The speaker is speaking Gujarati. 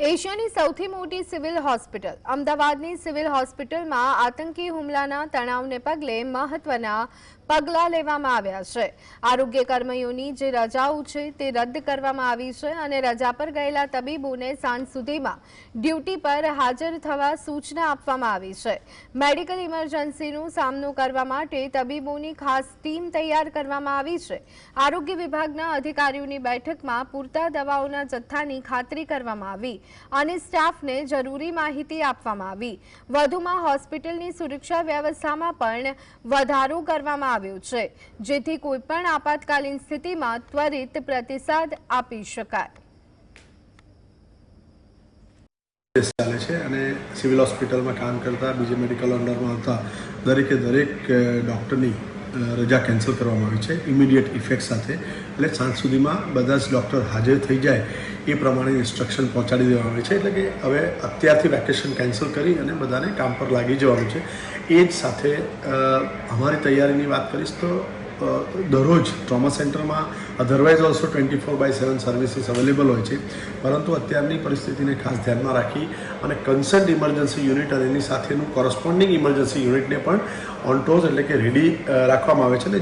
એશિયાની સૌથી મોટી સિવિલ હોસ્પિટલ, અમદાવાદની સિવિલ હોસ્પિટલમાં આતંકી હુમલાના તણાવને પગલે મહત્વના પગલાં લેવામાં આવ્યા છે. આરોગ્ય કર્મીઓની જે રજાઓ છે તે રદ કરવામાં આવી છે અને રજા પર ગયેલા તબીબોને સાંજ સુધીમાં ડ્યુટી પર હાજર થવા સૂચના આપવામાં આવી છે. મેડિકલ ઇમરજન્સીનો સામનો કરવા માટે તબીબોની ખાસ ટીમ તૈયાર કરવામાં આવી છે. આરોગ્ય વિભાગના અધિકારીઓની બેઠકમાં પૂરતા દવાઓના જથ્થાની ખાતરી કરવામાં આવી. અને સ્ટાફને જરૂરી માહિતી આપવામાં આવી. વધુમાં હોસ્પિટલની સુરક્ષા વ્યવસ્થામાં પણ વધારો કરવામાં આવ્યો છે. જેથી કોઈપણ આપાતકાલીન સ્થિતિમાં ત્વરિત પ્રતિસાદ આપી શકાય. ચાલે છે અને સિવિલ હોસ્પિટલમાં કામ કરતા બીજી મેડિકલ અંડરમાં આવતા દરેકે દરેક ડૉક્ટરની રજા કેન્સલ કરવામાં આવી છે. ઇમિડિયેટ ઇફેક્ટ સાથે. એટલે સાંજ સુધીમાં બધા જ ડૉક્ટર હાજર થઈ જાય. એ પ્રમાણે ઇન્સ્ટ્રક્શન પહોંચાડી આવે છે. એટલે કે હવે અત્યારથી વેકેશન કેન્સલ કરી અને બધાને કામ પર લાગી જવાનું છે. એ જ સાથે અમારી તૈયારીની વાત કરીશ તો દરરોજ ટ્રોમા સેન્ટરમાં otherwise also twenty four by seven services available હોય છે. પરંતુ અત્યારની પરિસ્થિતિને ખાસ ધ્યાનમાં રાખી અને કન્સર્ટ ઇમરજન્સી યુનિટ અને એની સાથેનું કોરસ્પોન્ડિંગ ઇમરજન્સી યુનિટને પણ ઓન ટોઝ એટલે કે રેડી રાખવામાં આવે છે.